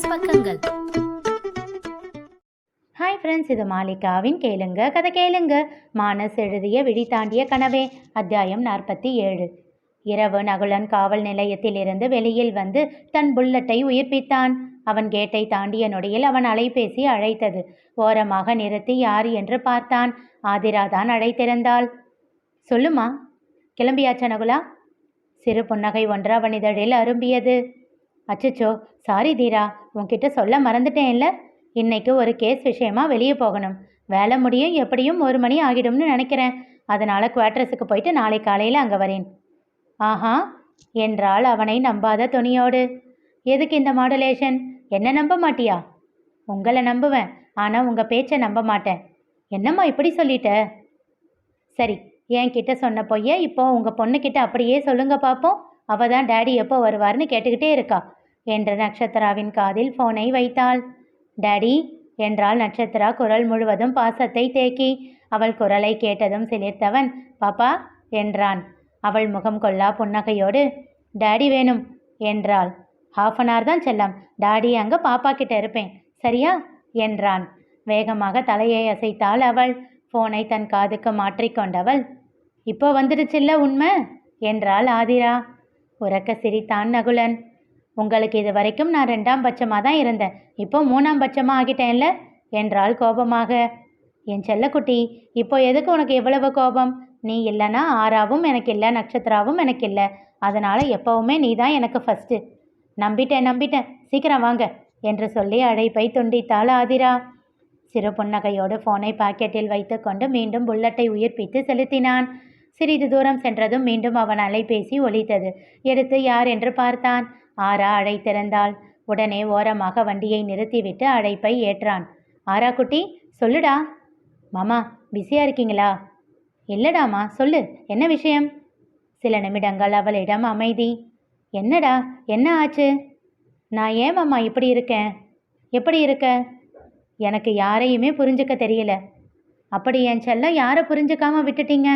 Plus பக்கங்கள். Hi friends இது மாலிகாவின் கேளுங்க கதை கேளுங்க. மானஸ் எழுதிய விழி தாண்டிய கனவே அத்தியாயம் நாற்பத்தி ஏழு. இரவு நகுலன் காவல் நிலையத்திலிருந்து வெளியில் வந்து தன் புல்லட்டை உயிர்ப்பித்தான். அவன் கேட்டை தாண்டிய நொடியில் அவன் அலைபேசி அழைத்தது. ஓரமாக நிறுத்தி யார் என்று பார்த்தான். ஆதிரா தான் அழைத்திருந்தாள். சொல்லுமா கிளம்பியாச்சா நகுலா? சிறு புன்னகை ஒன்று அவன் இதழில் அரும்பியது. அச்சச்சோ சாரி தீரா உன்கிட்ட சொல்ல மறந்துட்டேன் இல்லை இன்னைக்கு ஒரு கேஸ் விஷயமா வெளியே போகணும். வேலை முடியும் எப்படியும் ஒரு மணி ஆகிடும்னு நினைக்கிறேன். அதனால குவார்ட்டர்ஸுக்கு போயிட்டு நாளை காலையில் அங்கே வரேன். ஆஹா என்றால் அவனை நம்பாத துணியோடு. எதுக்கு இந்த மாடுலேஷன் என்ன நம்ப மாட்டியா? உங்களை நம்புவேன் ஆனால் உங்கள் பேச்சை நம்ப மாட்டேன். என்னம்மா இப்படி சொல்லிட்ட? சரி என்கிட்ட சொன்ன பொய்ய இப்போ உங்கள் பொண்ணுக்கிட்ட அப்படியே சொல்லுங்க பார்ப்போம் அவள் தான் டேடி எப்போ வருவார்னு கேட்டுக்கிட்டே இருக்கா. என்று நட்சத்திராவின் காதில் ஃபோனை வைத்தாள். டேடி என்றால் நட்சத்திரா குரல் முழுவதும் பாசத்தை தேக்கி. அவள் குரலை கேட்டதும் சிலிர்த்தவன் பாப்பா என்றான். அவள் முகம் கொள்ளா புன்னகையோடு டேடி வேணும் என்றாள். ஹாஃப் அன் ஹவர் தான் செல்லம். டாடி அங்கே பாப்பா கிட்ட இருப்பேன். சரியா? என்றான். வேகமாக தலையை அசைத்தாள் அவள். ஃபோனை தன் காதுக்கு மாற்றிக்கொண்டவள் இப்போ வந்துடுச்சுல்ல உண்மை? என்றாள் ஆதிரா. உறக்க சிரித்தான் நகுலன். உங்களுக்கு இது வரைக்கும் நான் ரெண்டாம் பட்சமாக தான் இருந்தேன். இப்போ மூணாம் பட்சமாக ஆகிட்டேன்ல? என்றாள் கோபமாக. என் செல்லக்குட்டி இப்போ எதுக்கு உனக்கு எவ்வளவு கோபம்? நீ இல்லைன்னா ஆறாவும் எனக்கு இல்லை நட்சத்திராவும் எனக்கு இல்லை அதனால் எப்போவுமே நீ தான் எனக்கு ஃபஸ்ட்டு நம்பிட்டேன் நம்பிட்டேன். சீக்கிரம் வாங்க என்று சொல்லி அழைப்பை துண்டித்தாள் ஆதிரா. சிறு புன்னகையோடு ஃபோனை பாக்கெட்டில் வைத்துக்கொண்டு மீண்டும் புல்லட்டை உயிர்ப்பித்து செலுத்தினான். சிறிது தூரம் சென்றதும் மீண்டும் அவன் அலைபேசி ஒலித்தது. எடுத்து யார் என்று பார்த்தான். ஆரா அழைத்திருந்தாள் உடனே ஓரமாக வண்டியை நிறுத்திவிட்டு அழைப்பை ஏற்றான். ஆரா குட்டி சொல்லுடா. மாமா பிஸியாக இருக்கீங்களா? இல்லடாமா சொல்லு. என்ன விஷயம்? சில நிமிடங்கள் அவளிடம் அமைதி. என்னடா என்ன ஆச்சு? நான் ஏன் மாமா இப்படி இருக்கேன்? எப்படி இருக்க? எனக்கு யாரையுமே புரிஞ்சுக்க தெரியல. அப்படி என் செல்லம் யாரை புரிஞ்சுக்காம விட்டுட்டீங்க?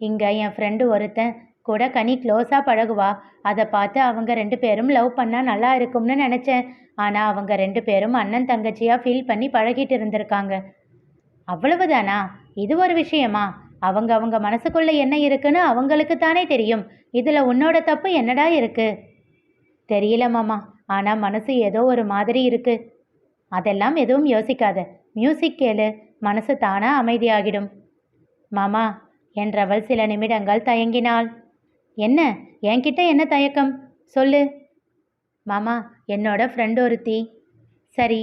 இங்கே என் ஃப்ரெண்டு ஒருத்தன் கூட கனி க்ளோஸாக பழகுவா. அதை பார்த்து அவங்க ரெண்டு பேரும் லவ் பண்ணால் நல்லா இருக்கும்னு நினச்சேன். ஆனால் அவங்க ரெண்டு பேரும் அண்ணன் தங்கச்சியாக ஃபீல் பண்ணி பழகிட்டு இருந்திருக்காங்க. அவ்வளவுதானா? இது ஒரு விஷயமா? அவங்க அவங்க மனசுக்குள்ளே என்ன இருக்குன்னு அவங்களுக்கு தானே தெரியும். இதில் உன்னோட தப்பு என்னடா இருக்கு? தெரியல மாமா. ஆனால் மனசு ஏதோ ஒரு மாதிரி இருக்கு. அதெல்லாம் எதுவும் யோசிக்காத. மியூசிக் கேளு. மனசு தானாக அமைதியாகிடும். மாமா என்றவள் சில நிமிடங்கள் தயங்கினாள். என்ன? என்கிட்ட என்ன தயக்கம்? சொல்லு. மாமா என்னோட ஃப்ரெண்ட் ஒருத்தி. சரி.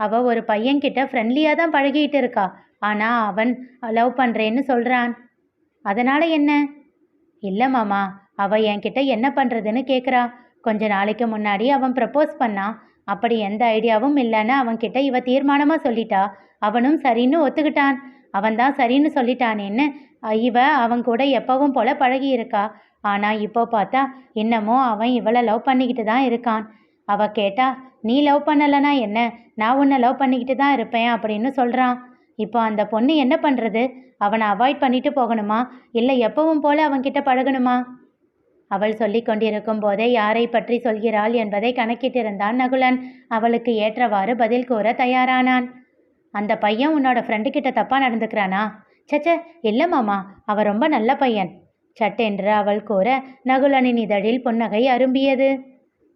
அவள் ஒரு பையன்கிட்ட ஃப்ரெண்ட்லியாக தான் பழகிட்டு இருக்கா. ஆனால் அவன் லவ் பண்ணுறேன்னு சொல்கிறான் அதனால் என்ன? இல்லை மாமா அவள் என்கிட்ட என்ன பண்ணுறதுன்னு கேட்குறா கொஞ்ச நாளைக்கு முன்னாடி அவன் ப்ரப்போஸ் பண்ணான் அப்படி எந்த ஐடியாவும் இல்லைன்னு அவன்கிட்ட இவ தீர்மானமாக சொல்லிட்டா. அவனும் சரின்னு ஒத்துக்கிட்டான். அவன் தான் சரின்னு சொல்லிட்டானேன்னு இவ அவன் கூட எப்பவும் போல பழகி இருக்கா. ஆனால் இப்போ பார்த்தா இன்னமும் அவன் இவளை லவ் பண்ணிக்கிட்டு தான் இருக்கான். அவ கேட்டா நீ லவ் பண்ணலைன்னா என்ன? நான் உன்னை லவ் பண்ணிக்கிட்டு தான் இருப்பேன் அப்படின்னு சொல்கிறான் இப்போ அந்த பொண்ணு என்ன பண்ணுறது அவனை அவாய்ட் பண்ணிட்டு போகணுமா? இல்லை எப்பவும் போல அவன்கிட்ட பழகணுமா? அவள் சொல்லி கொண்டிருக்கும் போதே யாரை பற்றி சொல்கிறாள் என்பதை கணக்கிட்டிருந்தான் நகுலன். அவளுக்கு ஏற்றவாறு பதில் கூற தயாரானான். அந்த பையன் உன்னோட ஃப்ரெண்டு கிட்ட தப்பா நடந்துக்கிறானா? சச்ச இல்லை மாமா அவன் ரொம்ப நல்ல பையன். சட்டென்று அவள் கூற நகுலனின் இதழில் புன்னகை அரும்பியது.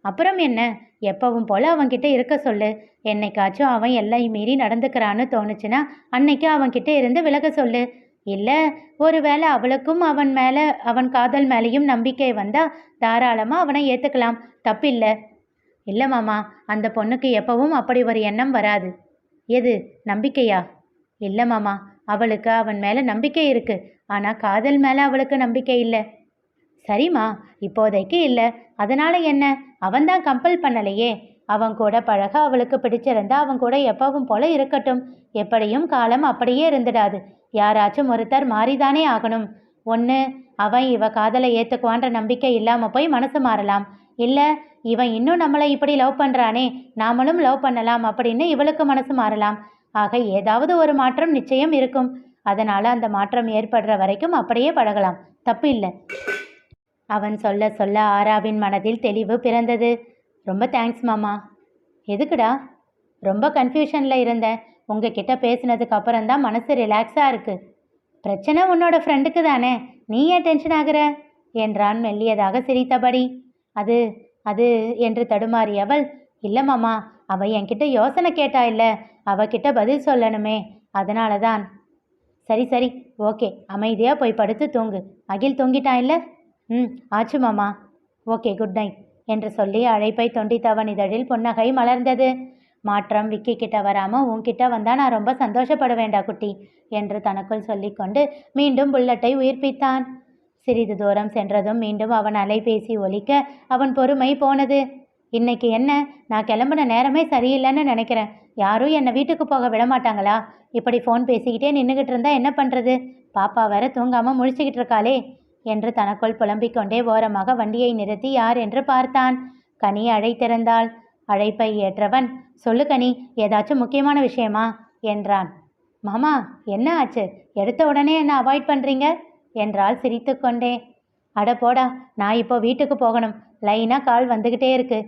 அப்புறம் என்ன? எப்பவும் போல அவன்கிட்ட இருக்க சொல்லு. என்னைக்காச்சும் அவன் எல்லை மீறி நடந்துக்கிறான்னு தோணுச்சுன்னா அன்னைக்கு அவன்கிட்ட இருந்து விலக சொல்லு. இல்லை ஒருவேளை அவளுக்கும் அவன் மேலே அவன் காதல் மேலேயும் நம்பிக்கை வந்தா தாராளமாக அவனை ஏற்றுக்கலாம் தப்பில்லை. இல்லை மாமா அந்த பொண்ணுக்கு எப்பவும் அப்படி ஒரு எண்ணம் வராது. எது? நம்பிக்கையா? இல்லை மாமா அவளுக்கு அவன் மேலே நம்பிக்கை இருக்கு. ஆனால் காதல் மேலே அவளுக்கு நம்பிக்கை இல்லை. சரிம்மா இப்போதைக்கு இல்லை. அதனால் என்ன? அவன்தான் கம்பல் பண்ணலையே. அவன் கூட பழக அவளுக்கு பிடிச்சிருந்தா அவன் கூட எப்பவும் போல இருக்கட்டும். எப்படியும் காலம் அப்படியே இருந்துடாது. யாராச்சும் ஒருத்தர் மாறிதானே ஆகணும். ஒன்று அவன் இவ காதலை ஏற்றுக்குவான்ற நம்பிக்கை இல்லாமல் போய் மனசு மாறலாம். இல்லை இவன் இன்னும் நம்மளை இப்படி லவ் பண்ணுறானே நாமளும் லவ் பண்ணலாம் அப்படின்னு இவளுக்கு மனசு மாறலாம். ஆக ஏதாவது ஒரு மாற்றம் நிச்சயம் இருக்கும். அதனால் அந்த மாற்றம் ஏற்படுற வரைக்கும் அப்படியே பழகலாம். தப்பு இல்லை. அவன் சொல்ல சொல்ல ஆராவின் மனதில் தெளிவு பிறந்தது. ரொம்ப தேங்க்ஸ் மாமா. எதுக்குடா? ரொம்ப கன்ஃபியூஷனில் இருந்தேன் உங்ககிட்ட பேசினதுக்கு அப்புறம் தான் மனசு ரிலாக்ஸாக இருக்குது பிரச்சனை உன்னோட ஃப்ரெண்டுக்கு தானே. நீ ஏன் டென்ஷன் ஆகுற? என்றான் மெல்லியதாக சிரித்தபடி. அது அது என்று தடுமாறியவள் இல்லை மாமா அவ என்கிட்ட யோசனை கேட்டா இல்லை. அவகிட்ட பதில் சொல்லணுமே. அதனால தான் சரி சரி. ஓகே. அமைதியாக போய் படுத்து தூங்கு. அகில் தூங்கிட்டான் இல்லை? ம் ஆச்சு மாமா. Okay good night. என்று சொல்லி அழைப்பை தொண்டித்தவன் இதழில் புன்னகை மலர்ந்தது. மாற்றம் விக்கி கிட்ட வராம உன்கிட்ட வந்தா நான் ரொம்ப சந்தோஷப்பட வேண்டா குட்டி என்று தனக்குள் சொல்லிக்கொண்டு மீண்டும் புல்லட்டை உயிர்ப்பித்தான். சிறிது தூரம் சென்றதும் மீண்டும் அவன் அலைபேசி ஒலிக்க அவன் பொறுமை போனது. இன்னைக்கு என்ன? நான் கிளம்புன நேரமே சரியில்லைன்னு நினைக்கிறேன். யாரும் என்னை வீட்டுக்கு போக விட மாட்டாங்களா இப்படி ஃபோன் பேசிக்கிட்டே நின்றுக்கிட்டு இருந்தா என்ன பண்ணுறது பாப்பா வேற தூங்காமல் முழிச்சுக்கிட்டு இருக்காளே. என்று தனக்குள் புலம்பிக் கொண்டே ஓரமாக வண்டியை நிறுத்தி யார் என்று பார்த்தான். கனி அழைத்திருந்தாள் அழைப்பை ஏற்றவன் சொல்லு கனி ஏதாச்சும் முக்கியமான விஷயமா? என்றான். மாமா என்ன ஆச்சு? எடுத்த உடனே என்ன அவாய்ட் பண்ணுறீங்க என்றால் சிரித்து கொண்டே. அட போடா நான் இப்போ வீட்டுக்கு போகணும். லைனாக கால் வந்துக்கிட்டே இருக்கு.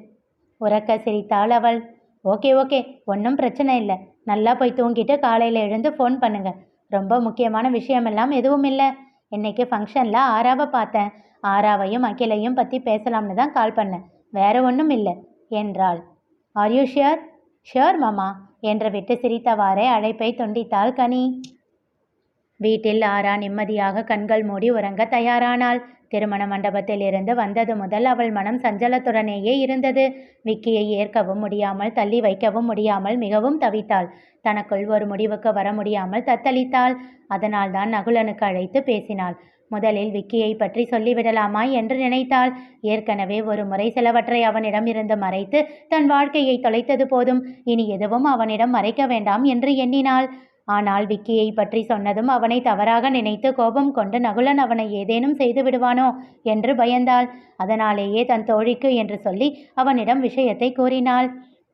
உறக்க சிரித்தாள் அவள். ஓகே ஓகே ஒன்றும் பிரச்சனை இல்லை. நல்லா போய் தூங்கிட்டு காலையில் எழுந்து ஃபோன் பண்ணுங்க. ரொம்ப முக்கியமான விஷயமெல்லாம் எதுவும் இல்லை. இன்னைக்கு ஃபங்க்ஷனில் ஆறாவை பார்த்தேன். ஆறாவையும் அகிலையும் பற்றி பேசலாம்னு தான் கால் பண்ணேன். வேற ஒன்றும் இல்லை என்றாள். ஆர் யூ ஷியர் ஷியோர் மாமா என்று விட்டு சிரித்தவாறே அழைப்பை துண்டித்தாள் கனி. வீட்டில் ஆரா நிம்மதியாக கண்கள் மூடி உறங்க தயாரானாள். திருமண மண்டபத்தில் இருந்து வந்தது முதல் அவள் மனம் சஞ்சலத்துடனேயே இருந்தது. விக்கியை ஏற்கவும் முடியாமல் தள்ளி வைக்கவும் முடியாமல் மிகவும் தவித்தாள். தனக்குள் ஒரு முடிவுக்கு வர முடியாமல் தத்தளித்தாள். அதனால்தான் நகுலனுக்கு அழைத்து பேசினாள். முதலில் விக்கியை பற்றி சொல்லிவிடலாமா என்று நினைத்தாள். ஏற்கனவே ஒரு முறை சிலவற்றை அவனிடம் இருந்து மறைத்து தன் வாழ்க்கையை தொலைத்தது போதும். இனி எதுவும் அவனிடம் மறைக்க வேண்டாம் என்று எண்ணினாள். ஆனால் விக்கியை பற்றி சொன்னதும் அவனை தவறாக நினைத்து கோபம் கொண்டு நகுலன் அவனை ஏதேனும் செய்து விடுவானோ என்று பயந்தாள். அதனாலேயே தன் தோழிக்கு என்று சொல்லி அவனிடம் விஷயத்தை கூறினாள்.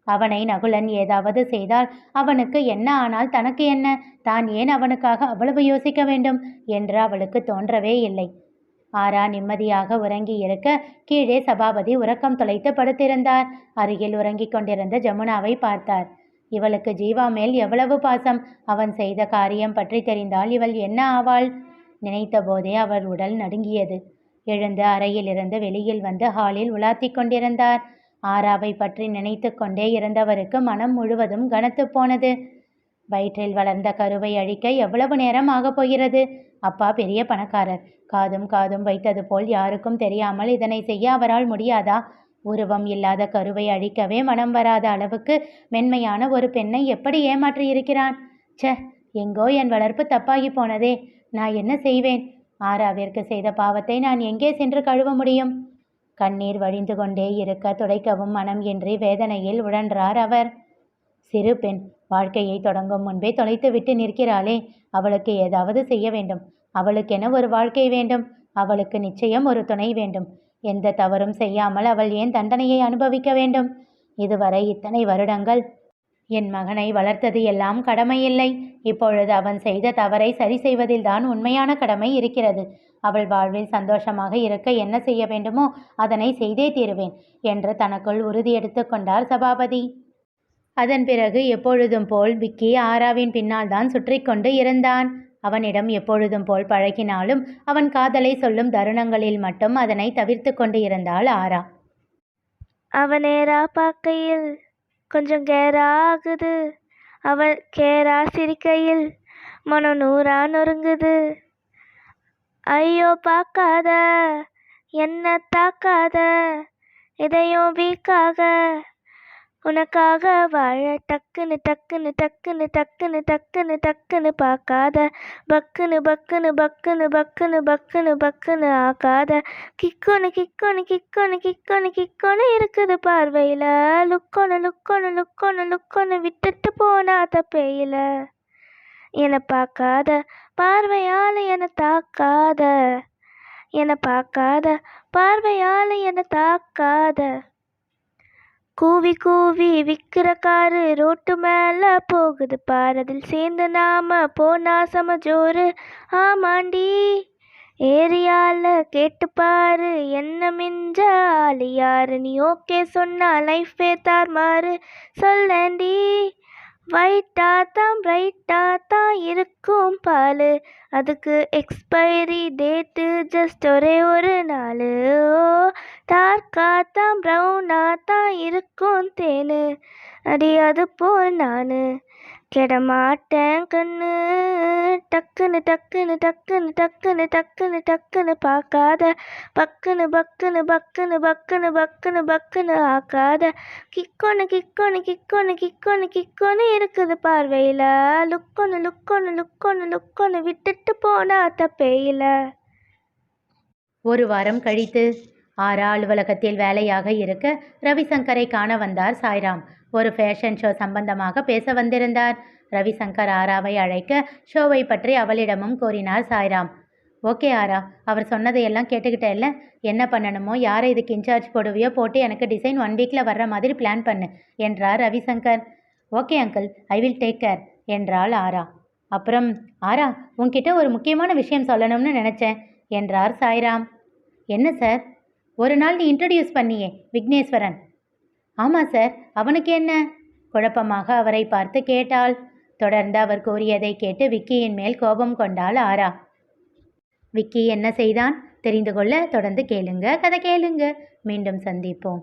அவனை நகுலன் ஏதாவது செய்தால் அவனுக்கு என்ன? ஆனால் தனக்கு என்ன? தான் ஏன் அவனுக்காக அவ்வளவு யோசிக்க வேண்டும்? என்று அவளுக்கு தோன்றவே இல்லை. ஆரா நிம்மதியாக உறங்கி இருக்க கீழே சபாபதி உறக்கம் தொலைத்து படுத்திருந்தார். அருகில் உறங்கிக் கொண்டிருந்த ஜமுனாவை பார்த்தார். இவளுக்கு ஜீவா மேல் எவ்வளவு பாசம்? அவன் செய்த காரியம் பற்றி தெரிந்தால் இவள் என்ன ஆவாள்? நினைத்த போதே அவர் உடல் நடுங்கியது. எழுந்து அறையிலிருந்து வெளியில் வந்து ஹாலில் உலாத்தி கொண்டிருந்தார். ஆராவை பற்றி நினைத்து கொண்டே இருந்தவருக்கு மனம் முழுவதும் கனத்து போனது. வயிற்றில் வளர்ந்த கருவை அழிக்க எவ்வளவு நேரம் ஆகப் போகிறது? அப்பா பெரிய பணக்காரர். காதும் காதும் வைத்தது போல் யாருக்கும் தெரியாமல் இதனை செய்ய அவரால் முடியாதா? உருவம் இல்லாத கருவை அழிக்கவே மனம் வராத அளவுக்கு மென்மையான ஒரு பெண்ணை எப்படி ஏமாற்றி இருக்கிறான் ச்சே எங்கோ என் வளர்ப்பு தப்பாகி போனதே. நான் என்ன செய்வேன்? ஆராவிற்கு செய்த பாவத்தை நான் எங்கே சென்று கழுவ முடியும்? கண்ணீர் வழிந்து கொண்டே இருக்க துடைக்கவும் மனம் இன்றி வேதனையில் உழன்றார் அவர். சிறு பெண் வாழ்க்கையை தொடங்கும் முன்பே தொலைத்துவிட்டு நிற்கிறாளே. அவளுக்கு ஏதாவது செய்ய வேண்டும். அவளுக்கென ஒரு வாழ்க்கை வேண்டும். அவளுக்கு நிச்சயம் ஒரு துணை வேண்டும். எந்த தவறும் செய்யாமல் அவள் ஏன் தண்டனையை அனுபவிக்க வேண்டும்? இதுவரை இத்தனை வருடங்கள் என் மகனை வளர்த்தது எல்லாம் கடமை இல்லை இப்பொழுது அவன் செய்த தவறை சரி செய்வதில்தான் உண்மையான கடமை இருக்கிறது. அவள் வாழ்வில் சந்தோஷமாக இருக்க என்ன செய்ய வேண்டுமோ அதனை செய்தே தீருவேன் என்று தனக்குள் உறுதியெடுத்து கொண்டார் சபாபதி. அதன் பிறகு எப்பொழுதும் போல் விக்கி ஆராவின் பின்னால் தான் சுற்றி கொண்டு இருந்தான். அவனிடம் எப்பொழுதும் போல் பழகினாலும் அவன் காதலை சொல்லும் தருணங்களில் மட்டும் அதனை தவிர்த்து கொண்டு இருந்தாள் ஆரா. அவனேரா பார்க்கையில் கொஞ்சம் கேரா ஆகுது அவள் கேரா சிரிக்கையில் மனம் நூறா நொறுங்குது. ஐயோ பார்க்காத. என்ன தாக்காத. இதையும் வீக்காக. உனக்காக வாழ டக்குன்னு டக்குன்னு டக்குன்னு டக்குன்னு டக்குன்னு டக்குன்னு பார்க்காத. பக்குன்னு பக்குன்னு பக்குன்னு பக்குன்னு பக்குன்னு பக்குன்னு ஆக்காத. கிக்கோனு கிக்கோனு கிக்கோனு கிக்கோனு கிக்கோனு இருக்குது பார்வையில். லுக்கோனு லுக்கோனு லுக்கோன்னு லுக்கோன்னு விட்டுட்டு போனா தப்பையில் என்னை பார்க்காத. பார்வையால் என்னை தாக்காத. என்னை பார்க்காத. பார்வையால் என்னை தாக்காத. கூவி கூவி விக்கிற காரு ரோட்டு மேல போகுது. பாரு அதில் சேர்ந்து நாம போனா சம ஜோறு ஆமாண்டி ஏரியால கேட்டுப்பாரு என்ன மிஞ்ச ஆளு யாரு? நீ ஓகே சொன்னா லைஃபே தார்மாறு சொல்லேண்டி ஒயிட்டா தான் பிரைட்டா தான் இருக்கும் பால். அதுக்கு எக்ஸ்பைரி டேட்டு ஜஸ்ட் ஒரே ஒரு நாள். ஓ டார்க்கா தான் ப்ரௌனா தான் இருக்கும் தேனு. அடி அது போல் நான். கெடமாட்டேன் கண்ணு. டக்குன்னு டக்குன்னு டக்குன்னு டக்குன்னு டக்குன்னு டக்குன்னு பார்க்காத. பக்குன்னு பக்குன்னு பக்குன்னு பக்குன்னு பக்குன்னு பக்குன்னு ஆக்காத. கிக்கொன்னு கிக்கொன்னு கிக்கொன்னு கிக்கொன்னு கிக்கொன்னு இருக்குது பார்வையில். லுக்கொன்னு லுக்கொன்னு லுக்கொன்னு லுக்கொன்னு விட்டுட்டு போனா தப்பேயில. ஒரு வாரம் கழித்து ஆரா அலுவலகத்தில் வேலையாக இருக்க ரவிசங்கரை காண வந்தார் சாய்ராம். ஒரு ஃபேஷன் ஷோ சம்பந்தமாக பேச வந்திருந்தார். ரவிசங்கர் ஆராவை அழைக்க ஷோவை பற்றி அவளிடமும் கூறினார் சாய்ராம். ஓகே ஆரா அவர் சொன்னதையெல்லாம் கேட்டுக்கிட்டேல்ல? என்ன பண்ணணுமோ யாரை இதுக்கு இன்சார்ஜ் போடுவியோ போட்டு எனக்கு டிசைன் ஒன் வீக்கில் வர்ற மாதிரி பிளான் பண்ணு என்றார் Ravishankar. Okay uncle I will take care என்றாள் ஆரா. அப்புறம் ஆரா உன்கிட்ட ஒரு முக்கியமான விஷயம் சொல்லணும்னு நினச்சேன் என்றார் சாய்ராம். என்ன சார் ஒரு நாள் நீ இன்ட்ரடியூஸ் பண்ணியே விக்னேஸ்வரன். ஆமாம் சார். அவனுக்கு என்ன? குழப்பமாக அவரை பார்த்து கேட்டாள். தொடர்ந்து அவர் கூறியதை கேட்டு விக்கியின் மேல் கோபம் கொண்டாள் ஆரா. விக்கி என்ன செய்தான்? தெரிந்து கொள்ள தொடர்ந்து கேளுங்க. கதை கேளுங்க. மீண்டும் சந்திப்போம்.